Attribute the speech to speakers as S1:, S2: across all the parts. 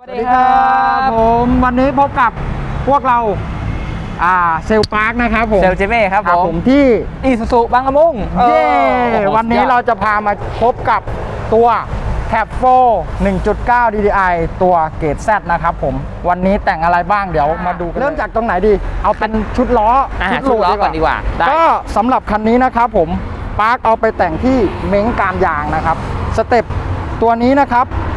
S1: สวัสดีครับผมวันนี้พบกับพวกเราอ่าเซลปาร์คนะครับผม
S2: เซลเจเม่ครับ
S1: ครับ
S2: ผ
S1: ผมมที่
S2: อีซูซูบางละมุง
S1: เย้
S2: โอ้โห
S1: วันนี้
S2: สุดยอด
S1: เราจะพามาพบกับตัวแท็บโฟ1.9 DDI ตัวเกรด Z นะครับผมวันนี้แต่งอะไรบ้างเดี๋ยวมาดูกันเริ่มจากตรงไหนดี เอาเป็นชุดล้อ
S2: อ่าชุดล้อก่อนดีกว่าได้
S1: ก็สำหรับคันนี้นะครับผมปาร์คเอาไปแต่งที่เม้งการยางนะครับสเต็ปตัวนี้นะครับอ่า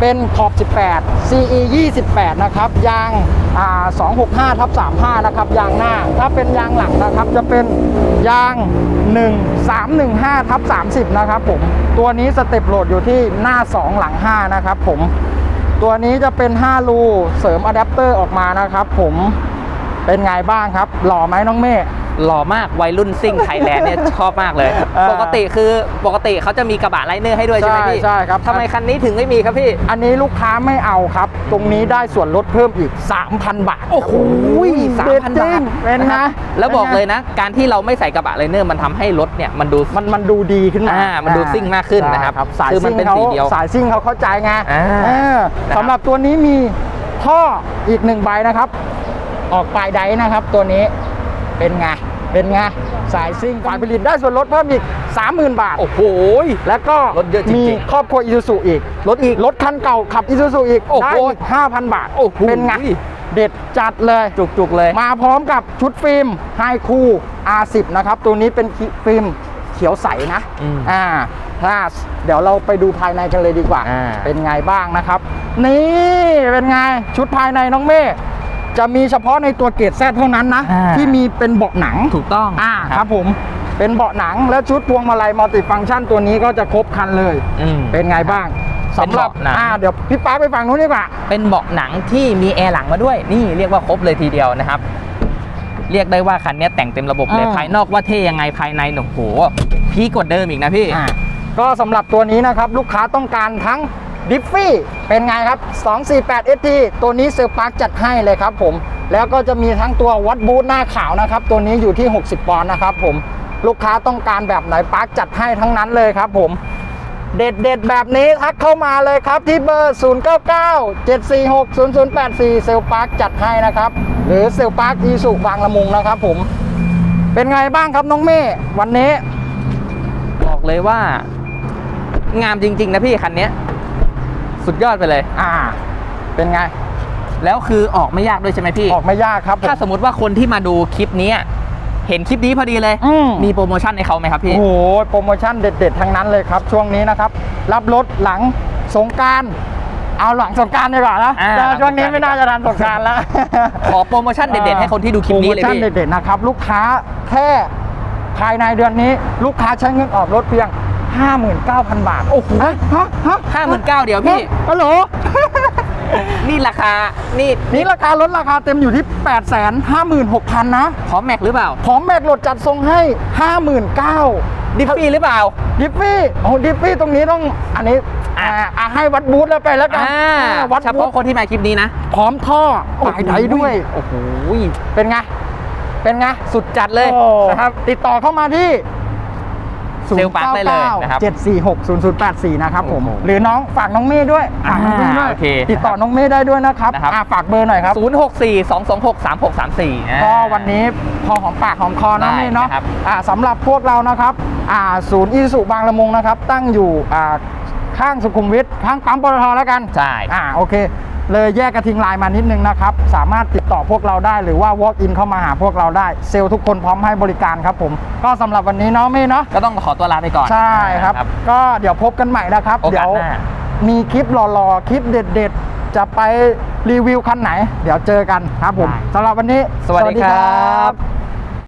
S1: เป็นขอบ 18 CE 28 นะครับ ยางอ่า265ทับ35 นะครับ ยางหน้า ถ้าเป็นยางหลังนะครับ จะเป็นยาง 1315ทับ30 นะครับผม ตัวนี้สเต็ปโหลดอยู่ที่หน้า 2 หลัง 5 นะครับผม ตัวนี้จะเป็น 5 รูเสริมอะแดปเตอร์ออกมานะครับผม เป็นไงบ้างครับ หล่อไหมน้องเมฆ
S2: หล่อมากวัยรุ่นซิ่งไทยแลนด์เนี่ยชอบมากเลย
S1: อ่า
S2: ปกติคือปกติเขาจะมีกระบะไลเนอร์ให้ด้วยใช่ไหม
S1: ใช่
S2: พี่
S1: ใช่ครับ
S2: ทำไมคันนี้ถึงไม่มีครับพี่
S1: อันนี้ลูกค้าไม่เอาครับ ตรงนี้ได้ส่วนลดเพิ่มอีก 3,000 บาท
S2: โอ้โห
S1: ค
S2: สาม
S1: รับ
S2: พัน
S1: เด็ดจริ
S2: บางท
S1: เป็น
S2: ค
S1: นะ
S2: รับแล้วบอกเลยนะ การที่เราไม่ใส่กระบะไลเนอร์มันทำให้รถเนี่ยมันดู
S1: มันมันดูดีขึ้นมา
S2: อ่ามันดูซิ่งมากขึ้นนะครับ
S1: ใช่สาย
S2: คือมัน
S1: ซิ่ง
S2: เป็น
S1: เขา
S2: สีเดียว
S1: สายซิ่งเขาเข้าใจไง
S2: อ่า
S1: เออ
S2: นะครับ
S1: สำหรับตัวนี้มีท่ออีกหนึ่งใบนะครับ ออกปลายไดนะครับตัวนี้ เป็นไง เป็นไง สายซิ่งฝ่ายผลิตได้ส่วนลดเพิ่มอีก 30,000 บาท
S2: โอ้โห
S1: แล้วก็
S2: รถเยอะจริงๆ
S1: มีครอบครัวอีซูซูอีก รถอีก รถคันเก่าขับอีซูซูอีก
S2: โอ้โห
S1: ได้อีก 5,000 บาท
S2: โอ้โห
S1: เป็นไง เด็ดจัดเลย
S2: จุกๆเลย
S1: มาพร้อมกับชุดฟิล์มไฮคู R10 นะครับ ตัวนี้เป็นฟิล์มเขียวใสนะ
S2: อืม
S1: อ่าถ้าเดี๋ยวเราไปดูภายในกันเลยดีกว่า
S2: อ่า
S1: เป็นไงบ้างนะครับ นี่ เป็นไง ชุดภายในน้องเมฆ จะมีเฉพาะในตัวเกรดแซเท่านั้นนะ
S2: อ่า
S1: ที่มีเป็นเบาะหนัง
S2: ถูกต้อง
S1: อ่าครับผมเป็นเบาะหนังและชุดพวงมาลัยมัลติฟังก์ชันตัวนี้ก็จะครบคันเลย
S2: อืม
S1: เป็นไงบ้าง
S2: เป็น
S1: สำหรับ
S2: เบาะหนัง
S1: อ่าเดี๋ยวพี่ป๊าไปฟังนู้นดีกว่า
S2: เป็นเบาะหนังที่มีแอร์หลังมาด้วย นี่เรียกว่าครบเลยทีเดียวนะครับ เรียกได้ว่าคันนี้แต่งเต็มระบบเลย
S1: อ่า
S2: ภายนอกว่าเท่ยังไงภายในเนี่ยโอ้โหพีคกว่าเดิมอีกนะพี่
S1: อ่าก็สำหรับตัวนี้นะครับลูกค้าต้องการทั้ง ดิฟฟี่เป็นไงครับ 248 ST ตัวนี้เซอร์ปาร์คจัดให้เลยครับผม แล้วก็จะมีทั้งตัววัดบูทหน้าขาวนะครับ ตัวนี้อยู่ที่ 60 ปอนด์นะครับผม ลูกค้าต้องการแบบไหนปาร์คจัดให้ทั้งนั้นเลยครับผม เด็ดเด็ดๆแบบนี้ทักเข้ามาเลยครับที่เบอร์ 099 746 0084 เซลปาร์คจัดให้นะครับ หรือเซลปาร์คอีสุบางละมุงนะครับผม เป็นไงบ้างครับน้องเม่วันนี้
S2: บอกเลยว่างามจริง ๆ นะพี่คันนี้ สุดยอดไปเลย
S1: อ่า เป็นไง
S2: แล้วคือออกไม่ยากด้วยใช่ไหมพี่
S1: ออกไม่ยากครับผม
S2: ถ้าสมมติว่าคนที่มาดูคลิปนี้ เห็นคลิปนี้พอดีเลย
S1: อืม
S2: มีโปรโมชั่นให้เขาไหมครับพี่
S1: โอ้โหโปรโมชั่นเด็ด ๆ ทั้งนั้นเลยครับ ช่วงนี้นะครับ รับรถหลังสงกรารเอาหลังสงกรารดีกว่านะ
S2: อ่า
S1: แต่ช่วงนี้
S2: หลังสงกรานต์
S1: ไม่น่าจะทันสงกรารแล้ว
S2: ขอโปรโมชั่นเด็ดๆให้คนที่ดูคลิปนี้เลย
S1: โปรโมชั่
S2: พี่
S1: เด็ดๆนะครับ ลูกค้าแค่ภายในเดือนนี้ ลูกค้าใช้เงินออกรถเพียง 59,000 บาท โอ้โหฮะฮะฮะ
S2: ห้าหมื่นเก้าเดี๋ยวพี่
S1: ฮัลโหล
S2: นี่ราคา นี่
S1: นี่ราคารถราคาเต็มอยู่ที่ 856,000 นะ
S2: พร้อมแม็กหรือเปล่า
S1: พร้อมแบกรถจัดทรงให้ 59,000
S2: ดิฟฟี่หรือเปล่า
S1: ดิฟฟี่ โอ้ดิฟฟี่ตรงนี้ต้อง อันนี้
S2: อะ
S1: อ่าอะให้วัดบูธแล้วไปแล้วกัน
S2: อ่า
S1: อ่าวัด
S2: เฉ
S1: บู
S2: พาะ
S1: ธ
S2: คนที่มาคลิปนี้นะ
S1: พร้อมท่อปลายไดด้วย
S2: โอ้โห
S1: เป็นไง เป็นไง
S2: สุดจัดเลย
S1: โอ้
S2: นะครับ
S1: ติดต่อเข้ามาที่
S2: เซลล์ปาร์คได้เลยนะครับ
S1: 746 0084นะครับผม
S2: โอ้โห
S1: หรือน้องฝากน้องเม่ด้วยฝากน้องเม่ด้วย
S2: อ่าโอเค
S1: ติดต่อน้องเม่ได้ด้วยนะครับ
S2: นะครับ
S1: อะฝากเบอร์หน่อยครับ
S2: 0 6 4 2 2 6 3 6 3 4
S1: ก็วันนี้พอหอมปากหอมคอนะ
S2: ได้
S1: นี่เนาะ
S2: นะครับ
S1: อ่าสำหรับพวกเรานะครับอ่าศูนย์อีสุบางละมุงนะครับ ตั้งอยู่อ่าข้างสุขุมวิทข้างปั๊มปตทแล้วกัน
S2: ใช่
S1: อ่า โอเค เลยแยกกระทิงลายมานิดนึงนะครับ สามารถติดต่อพวกเราได้หรือว่า walk in เข้ามาหาพวกเราได้ เซลล์ทุกคนพร้อมให้บริการครับผม ก็สำหรับวันนี้เนาะเม่เนาะ
S2: ก็ต้องขอตัวลาไปก่อน
S1: ใช่ครับ
S2: นะ
S1: ก็เดี๋ยวพบกันใหม่นะครับ
S2: โอกาส
S1: เดี๋ยว
S2: หน้า
S1: มีคลิปหล่อๆ คลิปเด็ดๆ จะไปรีวิวคันไหน เดี๋ยวเจอกันครับผม
S2: ได้
S1: สำหรับวันนี้
S2: สวัสดีครับ